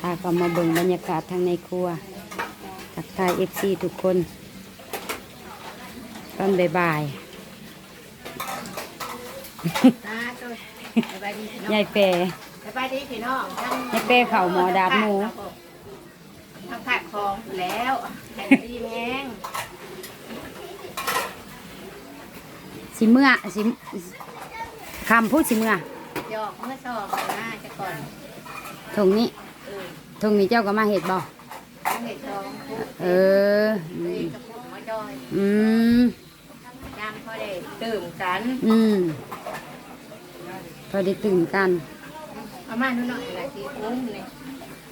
พาก็มาเบิ่งบรรยากาศทางในครัวทักทายเอฟซีทุกคนตอนบ่ายตาตัวสบายดีพี่น้องๆยายแปรสบายดีพี่น้องทั้งให้เป้เข่าหมอดาบหมูทั้งผักคองแล้วแข่งดีแมงสิเมื่อสิคำพูดสิเมื่อ หยอกเมื่อสอบหน้าจะก่อนทงนี้เออทงนี้เจ้าก็มาเห็ดบ่เห็ดทองปุ๊บเอออืเฮ้ยมกระปุกมาจอยอืมย่างพอได้ตื่มกันอืมพอได้ตื่นกันเอามาหน่อยๆละสิคุ้มเลย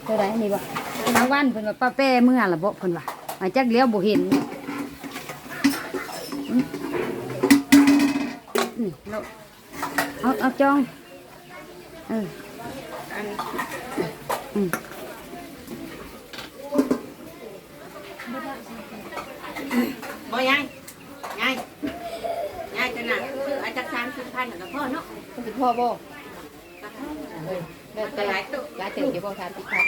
เท่าไรนี่บ่บางวันเพิ่นว่าป้าแป้เมื่อละบ่เพิ่นว่ามาจักเลี้ยวบ่เห็นอืมนี่เราเอาเอาจอง เอออันอืมบ่ยังยังยังจะหนักคืออาจจะสามสิบพันกับพ่อเนาะสิพ่อบ่กับพ่อแม่แต่แต่หลายตุหลายเต็มอยู่บ่ทานติดทาน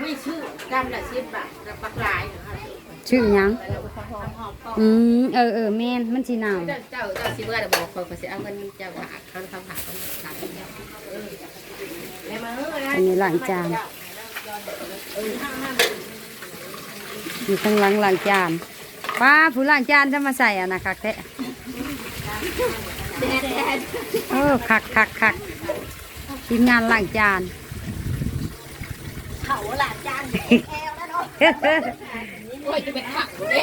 ไม่ชื่อกำละสิบบาทกับปักหลายนะคะ ชื่อหยังอืมเออเออแม่นมันสิหนาวเจ้าเจ้าเจ้าสิเมื่อได้บอกคนก็สิเอาเงินเจ้าว่าเขาทำผักเขาทานเจ้าเลยมาเออนะอันนี้ล้างจานอยู่ข้างหลังหล้างจานป้าผู้ล้างจานจะมาใส่อะนะคักแท้เออคักคักคักทีมงานหล้างจานเขาหลานจานแอลแล้วเนาะ โอ้ยจะเป็นผักเด้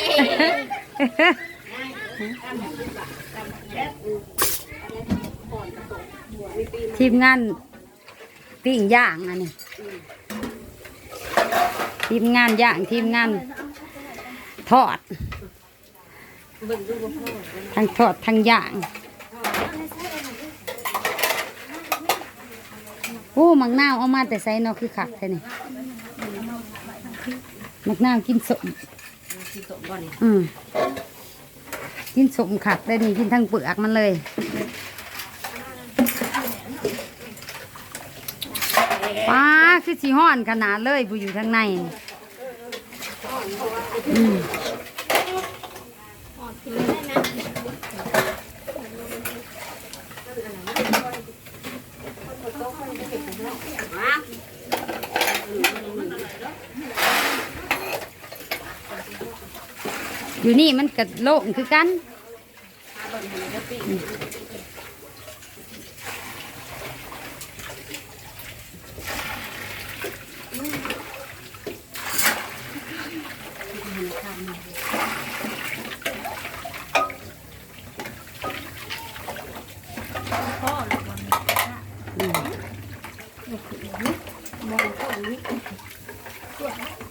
ทีมงานปิ้งย่างอันนี้ทีมงานย่างทีมงานทอด ทั้งทอดทั้งย่างโอ้มังนาวเอามาแต่ไซเนาะคือขักแค่นี้ มักนาวกินสมอืมกินสมขักได้นี่กินทั้งเปลือกมันเลยป้าคือสีห้อนขนาดเลยผู้อยู่ทางในอืม อยู่นี่มันกระโล่งคือกัน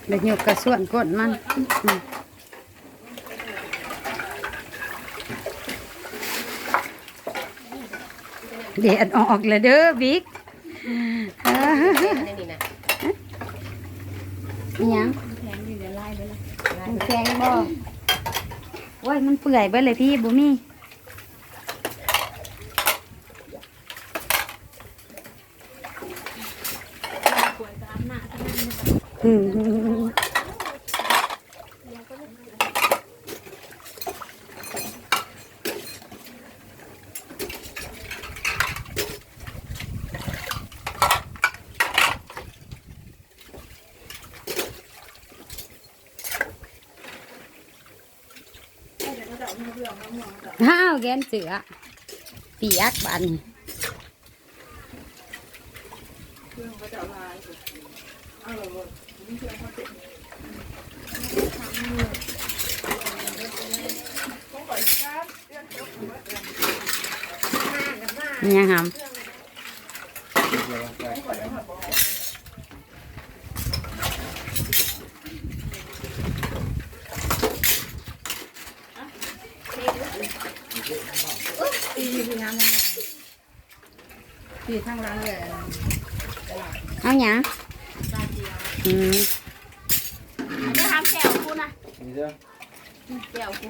เด็กหยกกระส่วนกดมันอืม เดียดออกเลยเด้อบิ๊กเอ้อนี่นี่นะอิหยังมันแข็งบ่โอ้ยมันเปื่อยเบิดเลยพี่บุมีอืม ห้าวแกนเสือเปียกบันเนี่ยครับ ที่ทางร้านเลยเอาหยังอืมจะทำแก้วกูนะนี่เด้อแก้วกู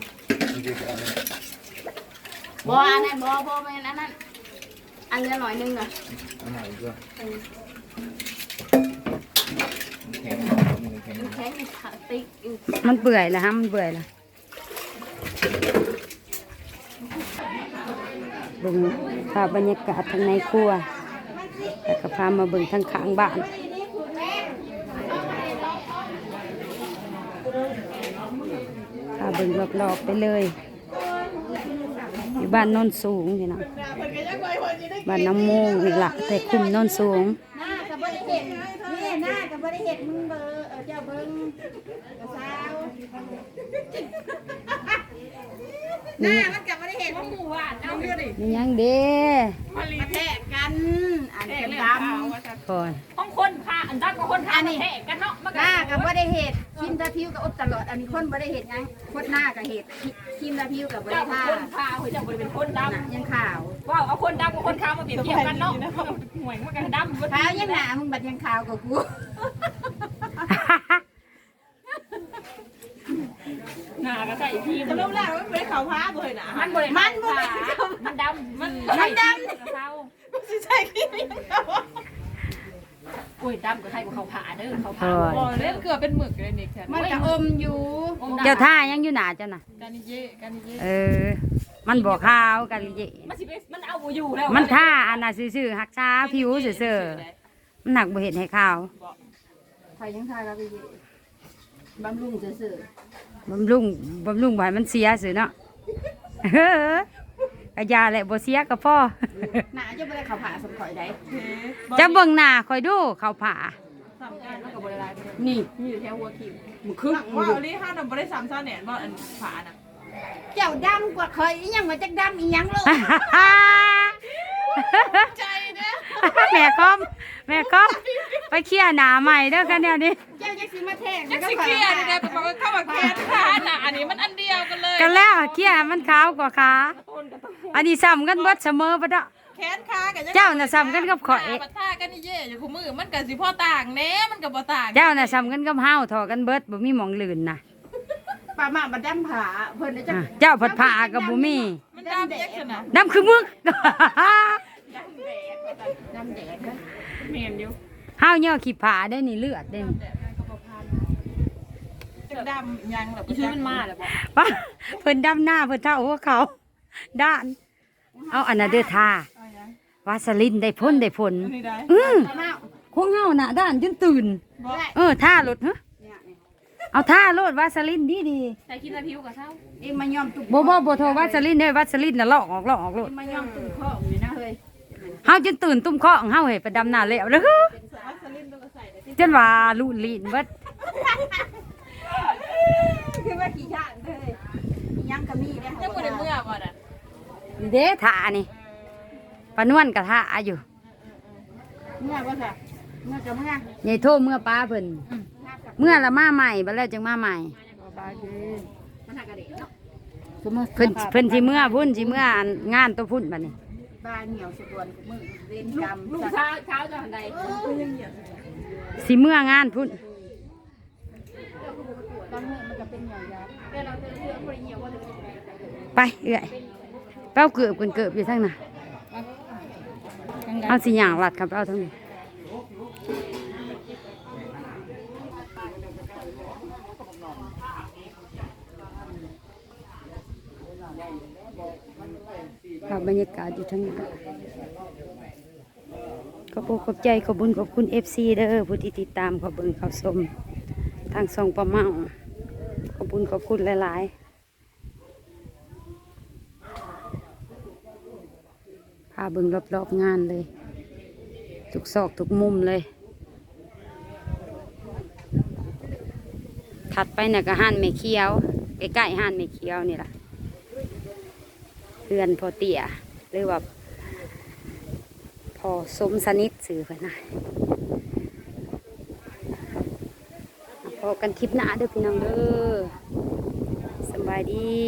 นี่เด้อเอาเลยบ่อันนั้นบ่บ่แม่นอันนั้นอันเรือหน่อยนึงอะเอาหน่อยด้วยแข็งมือแข็งแข็งขาติ๊กอยู่มันเปื่อยแล้วฮะมันเปื่อยแล้ว เบิ่งภาพบรรยากาศทางในครัวแล้วก็พามาเบิ่งทางข้างบ้านพาเบิ่งรอบๆไปเลยอยู่บ้านโนนสูงนี่นะบ้านน้ำโมงนี่ละแต่คุมโนนสูงหน้ากับบริเห็ดนี่หน้ากับบริเห็ดมึงเบอร์เออเจ้าเบิ้งกระซาวหน้ามันกับบริ เห็ดมึงหมู่หวานเอาอยู่ดินี่ยังเด้มาแทะกัน อันเป็นดำก่อนของคนพาอันดับของคนพาอันนี้กันเนาะมันหก็น้ากับบริเห็ดคิมตาพิวกับอบตลอด อันนี้คนบริเห็ดไงคตรหน้ากับเห็ดคิมตาพิวกับบริเจ้าท่าคนพาเฮ้ยเจ้าบ่ได้เป็นคนดยังขาวำว้าวเอาคนดำกับคนขาวมาเปรียบเทียบกันเนาะห่วยมันก็ดำบิดข่าวยังหนามึงบัดยังขาวกับกูหน้าก็ใส่ทีมรูปแรกมันเป็นเขาวพ้าบ่อยนะมันบ่ได้มันบ่มันดำมันมันดำเขาสิใช่ที่นี่เขาโอ้ยดำก็ใครบ่เขาผ่าเด้อเขาก่ผ่าอนบ่เล่นเกือบเป็นหมึกเลยนิกแทนมันจะอมอยู่เจ้าท่ายังอยู่หนาเจ้าน่ะการนิเย่การนิเย่เออ มันบอกข้าวกันเยมันสิมันเอาบ่อยู่แล้วมันท่าอันน่ะซื่อๆหักษาผิวซื่อๆมันหนักบ่เห็นให้ข้าวใครยังข่าวกับพี่บำรุงเสื่อบำรุงบำรุงบ่ให้มันเสียซื่อเนาะเออ กะยาแหละบ่เสียก็พอหนาจะไม่ได้ข่าวผ่าสมข่อยได้จะเบิ่งหน้าคอยดูเขาผ่ามันก็บ่ได้ลายนี่อยู่แถวหัวคิวมึงคึกว่าอลี่ห้าดอกบ่ได้สามซ่าเนี่ยบ่อันผาน่ะเจ้าดำกว่าเคยอีหยังมาจากดำอีหยังเลยใจเนี่ยแม่คอม แม่คอมไปเคลียร์หน้าใหม่เด้อกันเดี๋ยวนี้เจ้าจะสิมาแทงยังสิเคลียร์ได้บอกว่าเข้ามาเคลียร์ขาน่ะอันนี้มันอันเดียวกันเลยกันแล้วเคลียร์ให้มันขาวกว่าขาอันนี้ซ้ำกันเบิดเสมอปะเนาะแขนขากันเจ้าน่ะซ้ำกันกับข่อยปะท่ากันนิเย่อยู่คู่มือมันก็สิพ่อต่างแน่มันก็บ่ต่างเจ้าน่ะซ้ำกันกับเฮาถอกันเบิดบ่มีหมองลื่นน่ะป้ามาบัดดำผาเพิ่นจะอะเจ้าผัดผ่ากับบ่มีมันดำแยกกันนะน้ำคือมึก ดำแดดก็เมียน อยู่เฮาย่อขี้ผาได้นี่เลือดได้นี่จะดำยังแบบอีชื่อมันมาแล้วบ่ป้าเพิ่นดำหน้าเพิ่นเท่าหัวเขา ด้าน เอาอันน่ะเด้อท่าวาสลินได้พ่นได้ผลนี่ได้อือป้ามาคงเฮาน่ะด้านจนตื่น เออท่ารถฮะเนี่ยเอาท่ารถวาสลินดีดีใส่คิดละผิวกับเช้าเอ็มมายอมตุ่มๆบ่บ่บ่โทรวาสลินเด้อวาสลินน่ะลอกออกลอกออกโลเอ็ดมมายอมตุ่มข้ออยู่นะเฮ้ย เฮาจนตื่นตุ้มเคาะของเฮาเฮ้ยไปดำหน้าแล้วเด้อจนว่าลุลีนเบิดคือว่าขี่ช่างเฮ้ยอีหยังก็มีได้ยังบ่ได้เมื่อบ่น่ะนี่เด้ท่านี่ปานวนกับท่าอยู่เมื่อบ่ค่ะเมื่อกับเมื่อใหญ่โทษเมื่อป้าเพิ่นเมื่อละมาใหม่บัดแล้วจึงมาใหม่มันหักกระเดะเนาะเพิ่นเพิ่นสิเมื่อพุ่นสิเมื่องงานตัวพุ่นบัดนี้ บ้านเหนียวสุดวนกับมือเล่นกรรมลูกเช้าเช้าจะหันใดสิเมื่องานพุ่นบางมือมันก็เป็นเหนียวยาไปเอื้อยเป้าเกือบกันเกือบอยู่ทั้งน่ะเอาสิย่างหลัดครับเอาทั้งนี้ ภาพบรรยากาศอยู่ทั้งนี้ขอบคุณขอบใจขอบคุญขอบคุณเอฟซีเด้อผู้ที่ติดตามขอบคุญเขาชมทางส่องประเมาขอบคุณขอบคุณหลายๆพาเบิ่งรอบๆงานเลย ทุกซอกทุกมุมเลย ถัดไปน่ะก็ห้านไม่เคียวใกล้ๆห้านไม่เคียวนี่แหละ เรือนพอเตี่ยหรือว่าพอสมสนิทสื่อไปนะพอกันคลิปหน้าเด้อพี่น้องเด้อสบายดี